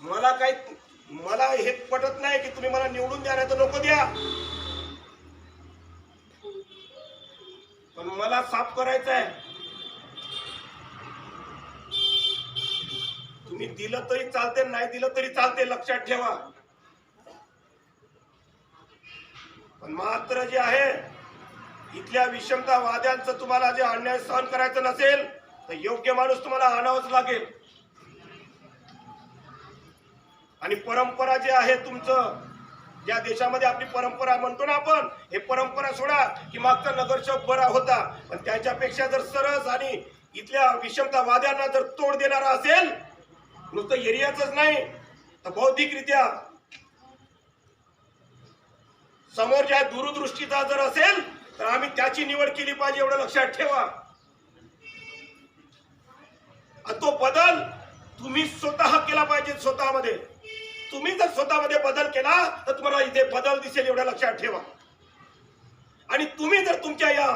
मला काही मला हे पटत नाही की तुम्ही मला निवडून द्या नाही तर नको द्या. पण मला साफ करायचं आहे. तुम्ही दिलं तरी चालते नाही दिलं तरी चालते लक्षात ठेवा. पण मात्र जे आहे इथल्या विषमता वाद्यांचं तुम्हाला जे अन्याय सहन करायचं नसेल तर योग्य माणूस तुम्हाला आणावंच लागेल. आणि परंपरा जे आहे तुमचं ज्या देशामध्ये आपली परंपरा म्हणतो ना आपण हे परंपरा सोडा की मागचा नगरसेवक बरा होता. पण त्याच्यापेक्षा जर सरस आणि इथल्या विषमतावाद्यांना जर तोड देणारा असेल नुसतं एरियाच नाही तर बौद्धिकरित्या समोर ज्या दूरदृष्टीचा जर असेल तर आम्ही त्याची निवड केली पाहिजे एवढं लक्षात ठेवा. तो बदल तुम्ही स्वतः केला पाहिजे स्वतःमध्ये. तुम्ही जर स्वतःमध्ये बदल केला तर तुम्हाला इथे बदल दिसेल एवढ्या लक्षात ठेवा. आणि तुम्ही जर तुमच्या या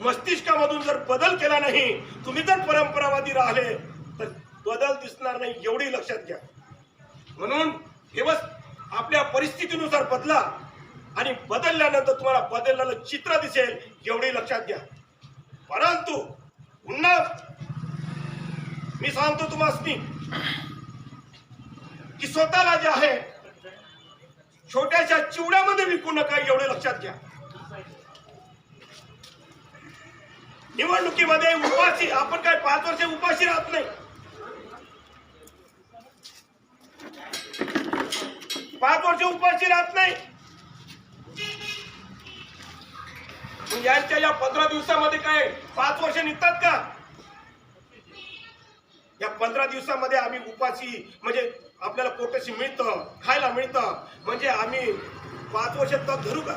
मस्तिष्कामधून जर बदल केला नाही तुम्ही जर परंपरावादी राहिले तर बदल दिसणार नाही एवढी लक्षात घ्या. म्हणून दिवस आपल्या परिस्थितीनुसार बदला आणि बदलल्यानंतर तुम्हाला बदललेलं चित्र दिसेल एवढी लक्षात घ्या. परंतु पुन्हा मी सांगतो तुम्हाला की स्वतःला जे आहे छोट्याशा चिवड्यामध्ये विकू नका एवढे लक्षात घ्या. निवडणुकीमध्ये उपाशी आपण काय पाच वर्ष उपाशी राहत नाही. पाच वर्ष उपाशी राहत नाही. यांच्या या पंधरा दिवसामध्ये काय पाच वर्ष निघतात का? या पंधरा दिवसामध्ये आम्ही उपाशी म्हणजे आपल्याला पोटाशी मिळतं खायला मिळतं. म्हणजे आम्ही पाच वर्ष तग धरू का?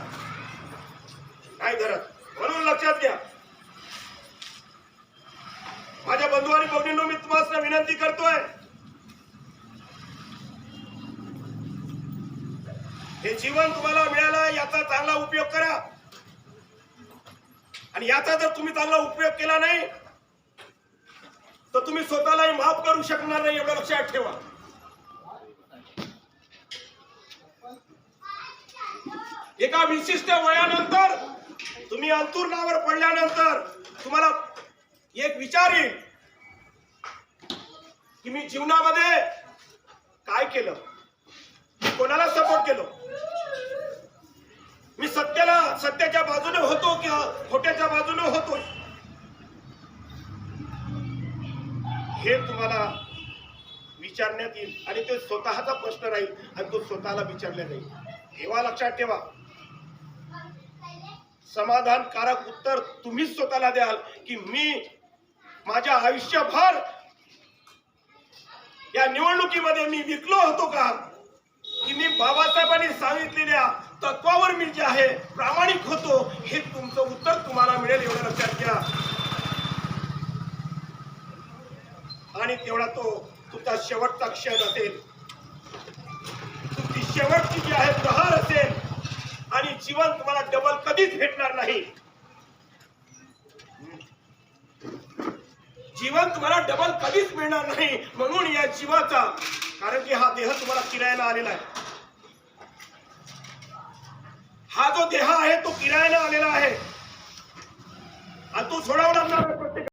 नाही धरत. म्हणून लक्षात घ्या. माझ्या बंधू आणि भगिनींनो मी तुम्हाला विनंती करतोय. हे जीवन तुम्हाला मिळालं याचा चांगला उपयोग करा. आणि याचा जर तुम्ही चांगला उपयोग केला नाही तर तुम्ही स्वतःलाही माफ करू शकणार नाही एवढं लक्षात ठेवा. एका विशिष्ट वयानंतर तुम्ही अंतुरणावर पडल्यानंतर तुम्हाला एक विचार येईल की मी जीवनामध्ये काय केलं? मी कोणाला सपोर्ट केलं? मी सत्याला सत्याच्या बाजूने होतो किंवा खोट्याच्या बाजूने होतो हे तुम्हाला विचारण्यात येईल. आणि ते स्वतःचा प्रश्न राहील आणि तो स्वतःला विचारला जाईल. तेव्हा लक्षात ठेवा. समाधानकारक उत्तर तुम्हीच स्वतःला द्याल की मी माझ्या आयुष्यभर या निवडणुकीमध्ये मी विकलो होतो का? की मी बाबासाहेबांनी सांगितलेल्या तत्वावर मी जे आहे प्रामाणिक होतो हे तुमचं उत्तर तुम्हाला मिळेल एवढं लक्षात घ्या. आणि तेवढा तो तुमचा शेवटचा क्षण असेल. तुमची शेवटची जी आहे प्रहार असेल आणि जीवन तुम्हाला डबल कधीच भेटणार नाही. जीवन तुम्हाला डबल कधीच मिळणार नाही म्हणून या जीवाचा कारण की हा देह तुम्हाला किरायला आलेला आहे. हा जो देह आहे तो किरायला आलेला आहे. आणि तो सोडावणार नाही प्रत्येक